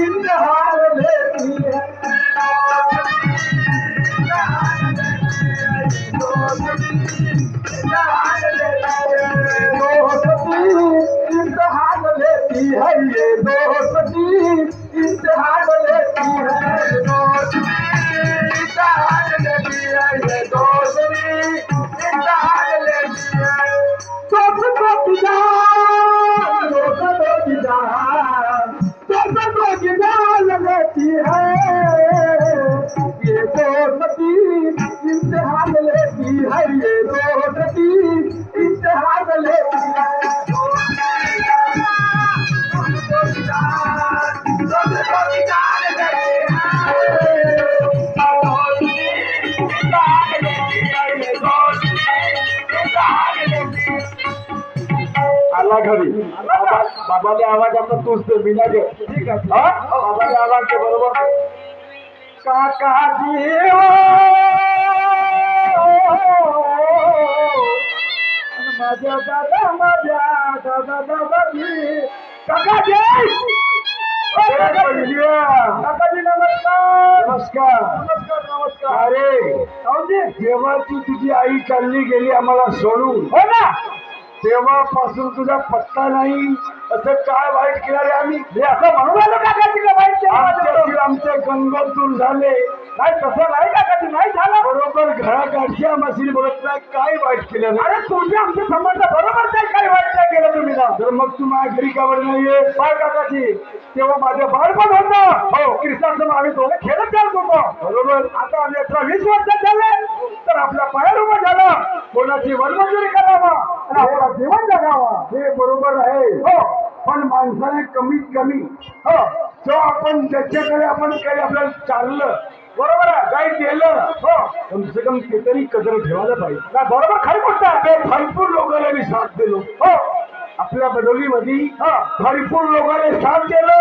Thank you. घरी बाबा- बाबाले आवाज आता तूच दे. मी नाही. ठीक आहे. हा? बाबाले आवाज दे बरोबर? काकाजी ओ, माझ्या दादा माझ्या दादा दादाजी काकाजी नमस्कार. नमस्कार. नमस्कार नमस्कार. अरे जेव्हा तू तुझी आई चालली गेली आम्हाला सोडून. हो ना. तेव्हापासून तुझा पत्ता नाही. असं काय वाईट केलं रे आम्ही? हे असं म्हणून आलो काकाची का वाईट केलं आमचे गंगोतूर झाले. नाही तसं नाही काकाची नाही झालं. बरोबर आम्हाला बोलत नाही. काय वाईट केलं अरे तुझे आमचे संबंध बरोबर काय वाईट नाही केलं. तर मग तू माझ्या घरी का बरं नाहीये बाळ काकाची तेव्हा माझं बाळपण होतं. हो कृष्णाचं आम्ही दोघं खेळत चालत होतो. बरोबर? आता आम्ही अठरा वीस वर्ष झाले. तर आपल्या पायावर उभं झालं. कोणाची वनमजुरी करावा? आणि आपला जीवन जगावा. हे बरोबर आहे. हो. पण माणसाने कमीत कमी हो. जो आपण ज्याच्याकडे आपण काही आपल्याला चाललं बरोबर आहे? काही केलं हो. कम से कम ते तरी कदर ठेवायला पाहिजे. बरोबर खरी गोष्ट आहे. भरपूर लोकांना मी साथ दिलो. हो. आपल्या बडोलीमध्ये भरपूर लोकांना साथ दिलो.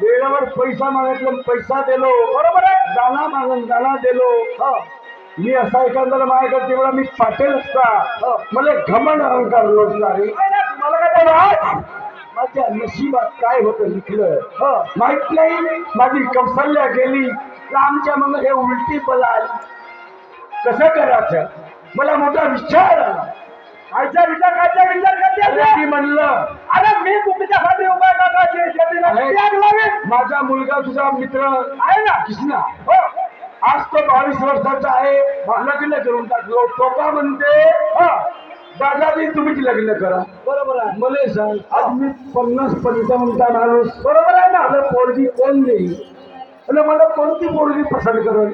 वेळेवर पैसा मागितलं पैसा दिलो. बरोबर आहे? दाना मागून दाना दिलो. मी असा एखाद्याला माझ्याकडे तेवढा मी पाटेल असता. मला घमंड अहंकार लोटला मला काय त्याला माझ्या नशिबात काय होतं लिखलं? माहीत नाही. माझी कौशल्य गेली. आमच्या मग हे उलटी बलाल कसं करायचं? मला मोठा विचार आला. आयचा विचार कायचा विचार करते म्हणलं. अरे मी तुमच्यासाठी उभा टाकायचे शेतीला त्याग लावेल. माझा मुलगा तुझा मित्र आहे ना? कृष्णा. हो. आज तो बावीस वर्षाचा आहे. लग्न करून टाकलो तो का म्हणते. हा. दादाजी तुम्हीच लग्न करा. बरोबर आहे. मला सांग आज मी पन्नास पंचावन्नचा माणूस. बरोबर आहे ना? आता पोरगी कोण देईल? आणि मला कोणती पोरगी पसंत करेल?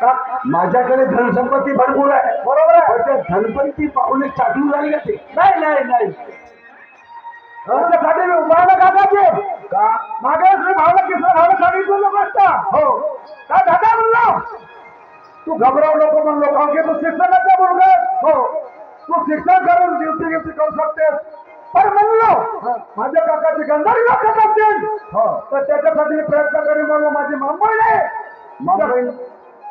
का माझ्याकडे धनसंपत्ती भरपूर आहे. बरोबर आहे. पण त्या धनपंती पाहुणे चाटून झाली का ते. नाही नाही नाही. का मागे सांगितलं लोक असता हो. का दादा म्हणलो? तू घबराव नको म्हणलो की तू शिक्षणाचा मुलगा. हो. तू शिक्षण करून ड्युटी ड्युटी करू शकतेस. पण म्हणलो माझ्या काकाची गंधारी लोक असतील तर त्याच्यासाठी मी प्रयत्न करीन म्हणलो माझी मुंबई नाही मुंबई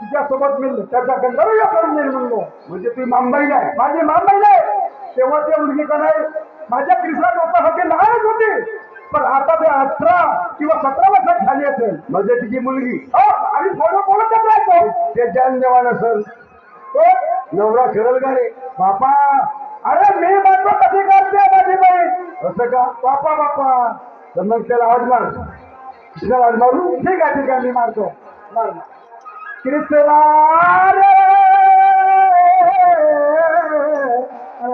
तिच्यासोबत मी त्याचा गंधर्व करून देईल म्हणलो. म्हणजे ती मुंबई नाही माझी मुंबई नाही. तेव्हा ते मुलगी का नाही? माझ्या कृष्णा डोक्यासाठी लहानच होती. पण आता ते अठरा किंवा सतरा वर्षात झाली असेल. म्हणजे तिची मुलगी. हो आणि फोटो बोलतच राहतो ते जान जवान असेल. नवरा फिरल का रे? बापा. अरे मी म्हणतो कधी करते माझी बाई? असं का? बापा बापा. तर मग त्याला आवाज मार. कृष्णाला आवाज मारू? ठीक आहे ठीक आहे मी मारतो. मार मार. कृष्णा रे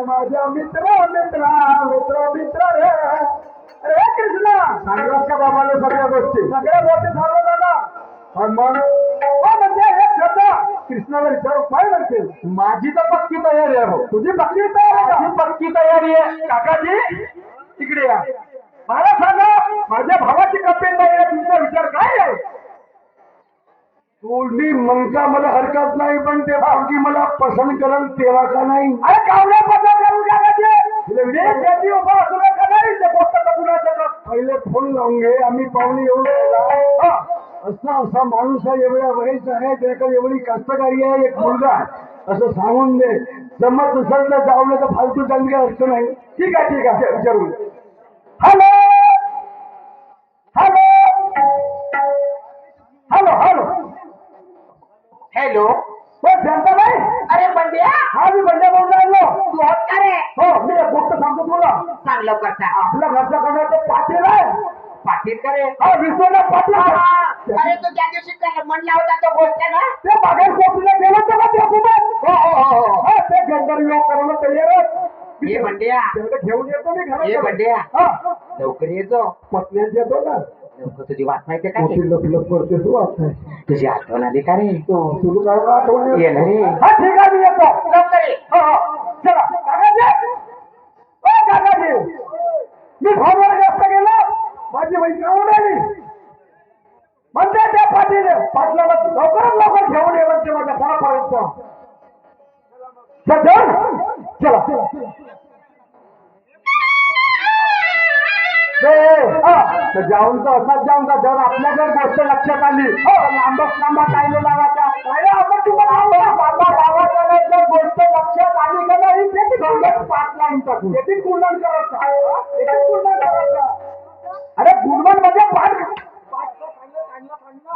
माझ्या मित्र मित्रा मित्र मित्र रे अरे कृष्णा! सांगलास का बाबाला सगळ्या गोष्टी? सगळ्या गोष्टी सांगू दादा आणि मग हो म्हणजे हे शब्द कृष्णाला विचारू काय म्हणते? माझी तर पक्की तयारी आहे भाऊ. तुझी पक्की तयारी आहे? पक्की तयारी आहे. काकाजी तिकडे या. मला सांगा माझ्या भावाची तयारी आहे तुमचा विचार काय आहे? तोडली मंका मला हरकत नाही पण ते भावकी मला पसंत करल तेव्हा का नाही? अरे कावड्या पसंत करू द्या का ते मी शेती उभा असू का नाही? ते गोष्ट कुणाच्या पहिले फोन लावून घे आम्ही पाहुणे एवढे हा, असा असा माणूस आहे एवढ्या वयाचा आहे त्याकडे एवढी कास्तकारी आहे एक मुलगा. असं सांगून दे. जमत नसेल तर जावलं तर फालतू जाऊन काही अर्थ नाही ठीक आहे ठीक आहे विचारून. हॅलो! हॅलो? हो जनता नाही अरे बंड्या! हा मी बंड्या बोलून राहिलो तू होत का रे? हो मी एक गोष्ट सांगतो तुला. सांग लवकर सांग. आपल्या घरच्या कडे पाटील आहे. पाटील का रे? हा पाटील. अरे तू त्या दिवशी म्हणला होता तो गोष्ट ना? ते बागेत कोपरीला गेलो होतो का त्यासोबत. हो हो हो हो. हा ते गंधर्व करायला तयार. ये बंड्या. घेऊन येतो मी घरात ये बंड्या. हा. लवकर येतो पत्न्यांचे येतो ना लवकर तुझी वाट माहिती का मोठी रे? लपलप करते तू आता तुझी आठवण आली का रे? तुला काय आठवण ये ना रे. हा ठीक आहे मी येतो. लवकर ये. हा, हा. चला. काकाजी ओ काकाजी मी फोनवर जास्त गेलो. माझी काढून आली. म्हणते त्या पाटील पाटलाला लवकरात लवकर घेऊन ये म्हणते माझ्या घरापर्यंत. चल. चला. बे, हा, तर जाऊन तर असाच जाऊन का जर आपल्या जर गोष्ट लक्षात आली हो. लांबच लांबा कायलो लावायचा. अरे आपण तुम्हाला बाबा लावायचा जर गोष्ट लक्षात आली का नाही त्याची पाच लाईन टाकू त्याची गुणन करायचं. त्याची गुणन करायचं. अरे गुणवन म्हणजे पाठ.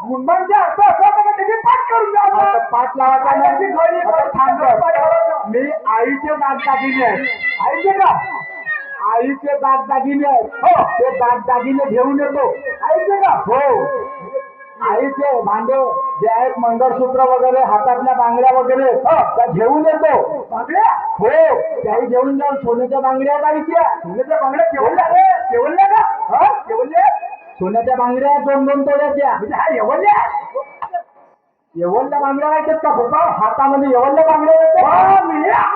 गुणवनचे अर्थ असं होतं का त्याची पाठ करून द्या पाठ लावायचा नाही. मी आईचे दागदागिने आहेत. आईचे का? आईचे दागदागिने आहेत. हो ते दागदागिने घेऊन येतो. आईचे का? हो. आईचे भांडे जे आहेत मंगळसूत्र वगैरे हातातल्या बांगड्या वगैरे हो त्या घेऊन येतो. बांगड्या? हो त्याही घेऊन जाऊन सोन्याच्या बांगड्या आईच्या. सोन्याच्या बांगड्या केवढल्या रे. केवढल्या का? हा केवढल्या सोन्याच्या बांगड्या दोन दोन तोड्याच्या. म्हणजे हा एवढल्या येवल्या बांगड्या आहेत का बाबा? हातामध्ये येवल्या बांगड्या येतात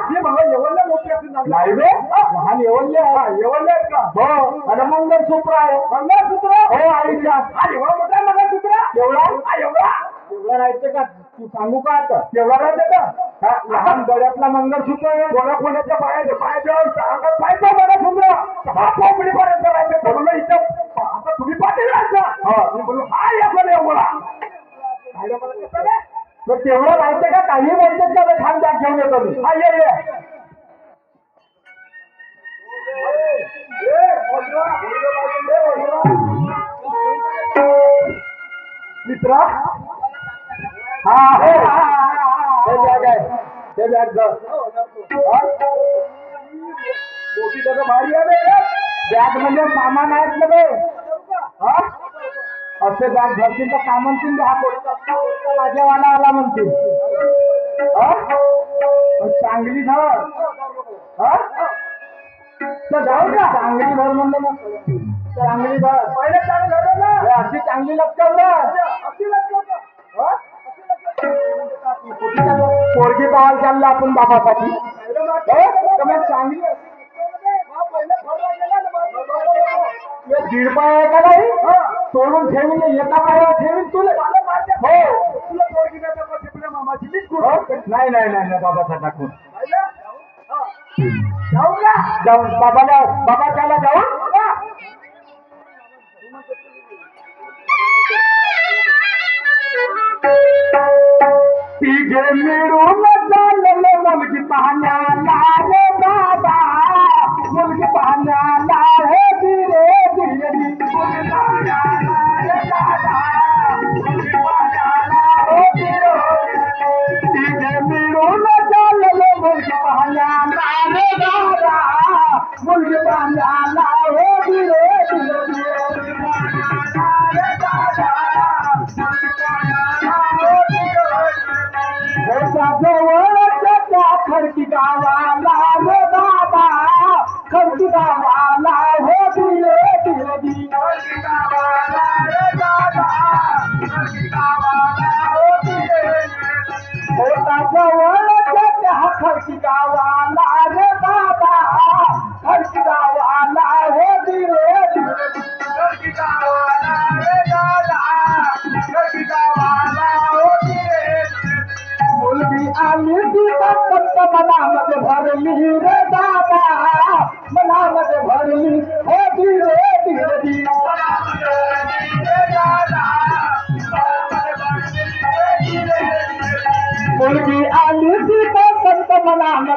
मी मला येवल्या मोठ्या नाही लहान येवल्य येवल्य आहेत. का? हो आणि मंगळसूत्र आहे. मंगळसूत्र? हो आईच्या हा एवढा मोठा आहे मंगळसूत्र? एवढा? हा एवढा? एवढा राहायचं का? तू सांगू का आता? एवढा राहायचं का? हा, लहान गळ्यातला मंगळसूत्र आहे. कोणा कोणाच्या पायाच्या पायाच्या सांगत पाहिजे मंगळसूत्र. हा कोंबडी पर्यंत राहायचं म्हणून इथं आता तुम्ही पाटील राहायचं हा. मी बोललो हा याचा मग तेवढं राहायचं का? काही बोलतात का थांब बॅग घेऊन येतो मी. हा ये ये. मित्रा? हा हो. हे बॅग आहे. हे बॅग मोठी त्याचं भारी आहे बॅग म्हणजे सामान आहेत ना असे बॅग धरतील तर का म्हणतील? हा पोटचा माझ्यावाला आला म्हणतील? चांगली धर हा? जाऊ का चांगली धर म्हणलं ना चांगली धर पहिले चांगली ना. अशी चांगली अशी हा? पोरगी पाहायला चालला आपण बाबासाठी. हो? चांगली दीड पाय आहे का नाही? तोडून ठेवीन एका पायावर ठेवीन तुला. हो. तुला पोरगी मीच गुण नाही नाही नाही नाही बाबाचा टाकून. जाऊ का जाऊन. बाबाला बाबाच्याला जाऊन. तिघे मिळून चालले मुलगी पाहण्याला रे बाबा. मुलगी पाहण्याला दादा मुलगी पाहण्याला हे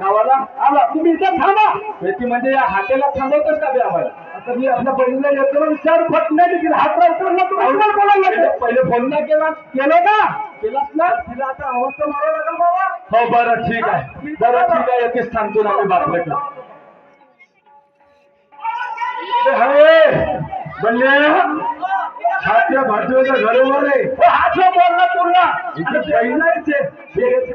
गावाला. आला. तुम्ही इथे थांबा. येते म्हणजे या हातेला थांबवतच का बे आम्हाला? आता मी आपल्या बहिणीला येतो विचार फट नाही देखील. हात उतरला तू आम्हाला बोलायला लागले. पहिले फोन नाही केला. केलं का? केलाच ना. तिला आता अवस्था मारावं लागेल बाबा. हो बरं ठीक आहे. बरं ठीक आहे. येतेच थांबतो ना मी बापल्याकडे अरे बल्ले! हातच्या भाजूचा घरोवर आहे हात बोलला पूर्ण इथे बहिणाचे शेरेचे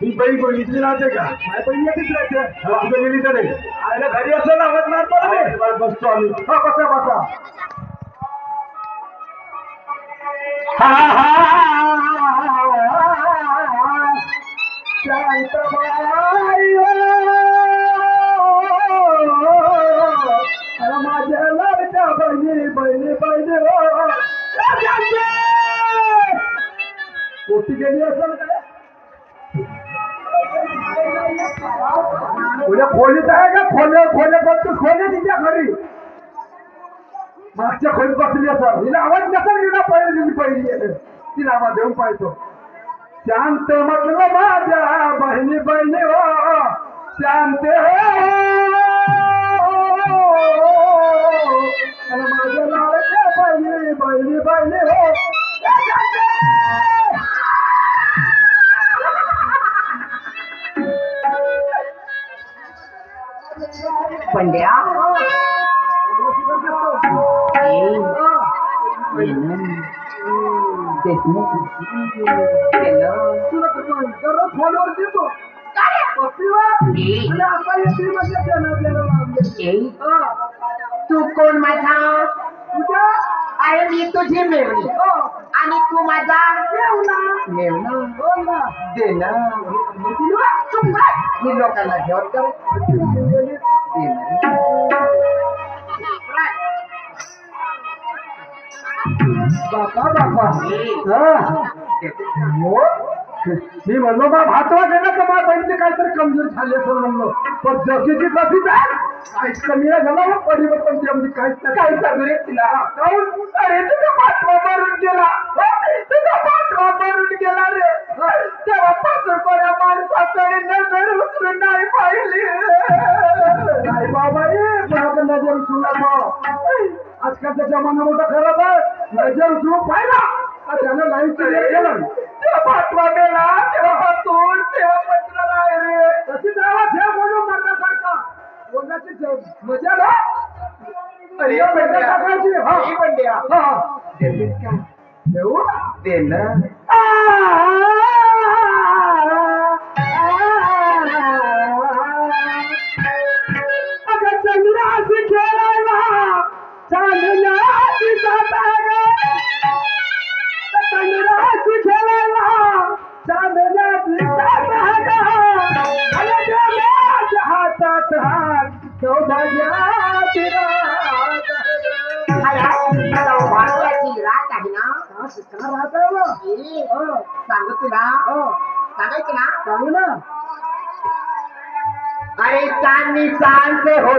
ही बाई बघितली राहते का? माझी बहीण येतीच राहते. आमच्या गेली तर आयला घरी असं ना आवाज मारतो. बसतो आम्ही. हा बसा बसा. हा हा माझ्या लाडच्या बहिणी बहिणी बहिणी कोटी गेली असेल काय उद्या खोलीत आहे का खोले खोले बघतो खोले तिच्या घरी मागच्या खोलीत बसली असं हिला आवाज नसेल हिला पहिली तिची पहिली आहे. तिला आवाज देऊन पाहतो शांत म्हटलं माझ्या बहिणी बहिणी हो शांत हो अरे माझ्या लाडक्या बहिणी बहिणी बहिणी हो पंड्या? दररोज फोनवर देतो. तू कोण माझा? अरे मी तुझी मेवणी. हो. आणि तू माझा? येऊना. मेवणा. हो ना. देणं. मी लोकांना घेऊन कर बापा बापा हा. हो? मी म्हणलो बा भातवा गेला तर माझ्या बहिणीचे काहीतरी कमजोर झाले असं म्हणलो पण जशीची आहे काहीच कमी नाही झाला ना परिवर्तन ते म्हणजे काहीच नाही काही चालू रे तिला? अरे तुझा पाठवा मरून गेला हो? तुझा पाठवा मरून गेला रे तेव्हापासून कोणा माणसाकडे नजर उचलून नाही पाहिली नजर उचलून आजकालचा जमाना मोठा खराब आहे. नजर उचलून पाहिला आणि त्यानं लाईन केलं पाठवा गेला तेव्हा तोड तेव्हा पत्र नाही रे. तशीच राहा ठेव म्हणून मरण्यासारखा. बोलण्याची मजा ना? अरे टाकायची हा. बंड्या. हा. देऊ? अगं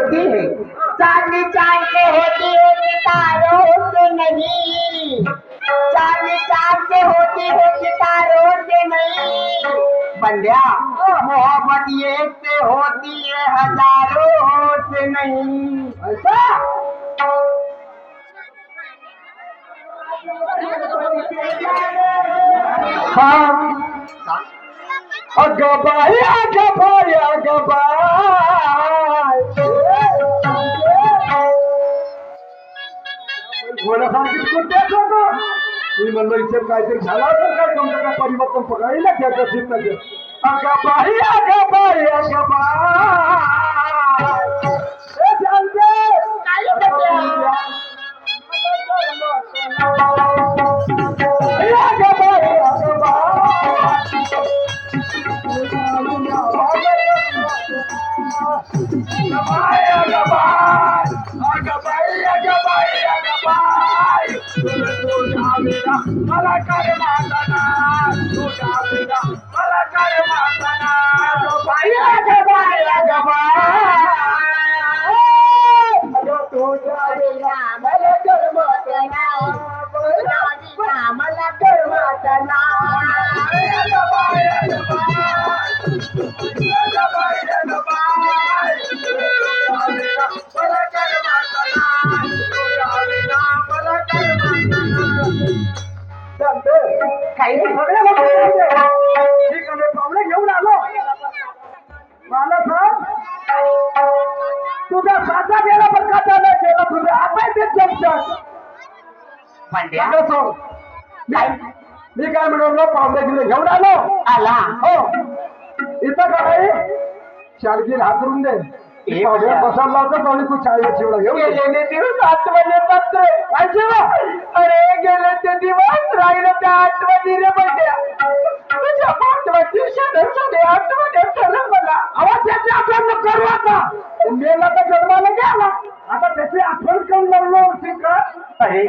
होती है। चांदनी चाँद से होती है सितारों से नहीं चांदनी चाँद से होती है सितारों से नहीं बंड्या मोहब्बत एक से होती है हज़ारों से नहीं। ऐसा? हाँ। अगं बाई अगं बाई घोड्यासारखी कुठे होतो? मी म्हणलो इथे काहीतरी झालं असेल काय? तुमचं काय परिवर्तन पकडलं ना अगं बाई अगं बाई ए, शांते! ए, अगं बाई अगं बाई मला काय माताना तुझ्या बिना सोड काय मी काय म्हणलो पाहुणे गिले घेऊन आलो. आला. हो. इथं काय शाळगीर हातरून दे. हे पाहुणे बघा. पाहुणे तू चाळीला चिवडा घेऊन ये. गेलेले दिवस आठवले काय जेवा अरे गेले ते दिवस राहिलं त्या आठवणी रे बड्या. तुझ्या पाठवाची सदस्याने आठवणी ठरलं मला आवाज त्याची आठवण करू आता. मेला तर जन्माला गेला. आता त्याची आठवण करून लागलो का अरे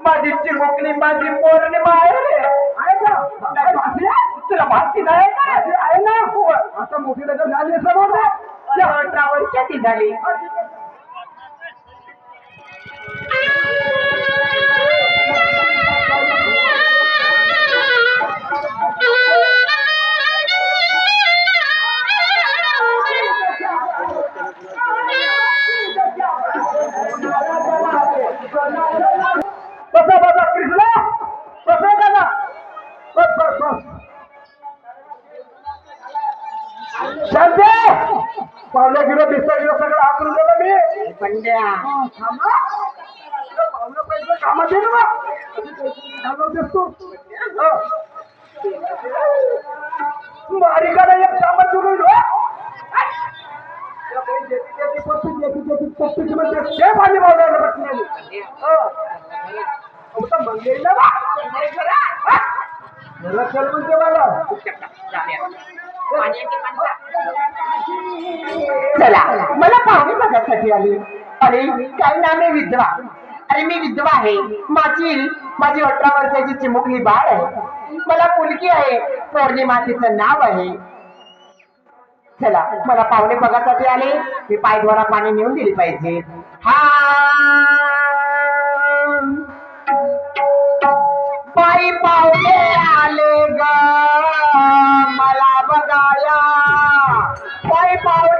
माझी चिमुकली माझी पौर्णिमा आहे. रे? तुला माहिती नाही आहे ना. हो. आता मोठी नगर झाली समोर. वर्षाची झाली बसा बसा कृष्णा. बसा का बस बस बस. शांती. पावल्या किलो बिस्ता किलो सगळं आकरून दिलं मी. पंड्या. थांबा. पावलं पैसे कामात येईल ना. घालवतेस तू हो. मारिकाला एक कामात जुळून हो. पप्पीची म्हणजे ते माझी मंदिरला जरा चल म्हणजे मला. चला मला पाहुणे बघायसाठी आली. अरे काय नाम आहे विधवा? अरे मी विधवा आहे. माझी माझी अठरा वर्षाची चिमुकली बाळ आहे. मला मुलगी आहे. पौर्णिमा तिचं नाव आहे. चला मला पाहुणे बघासाठी आले. मी पायद्वारा पाणी नेऊन दिली पाहिजे. हा! पायी पावले आले ग. मला बघाया पायी पावले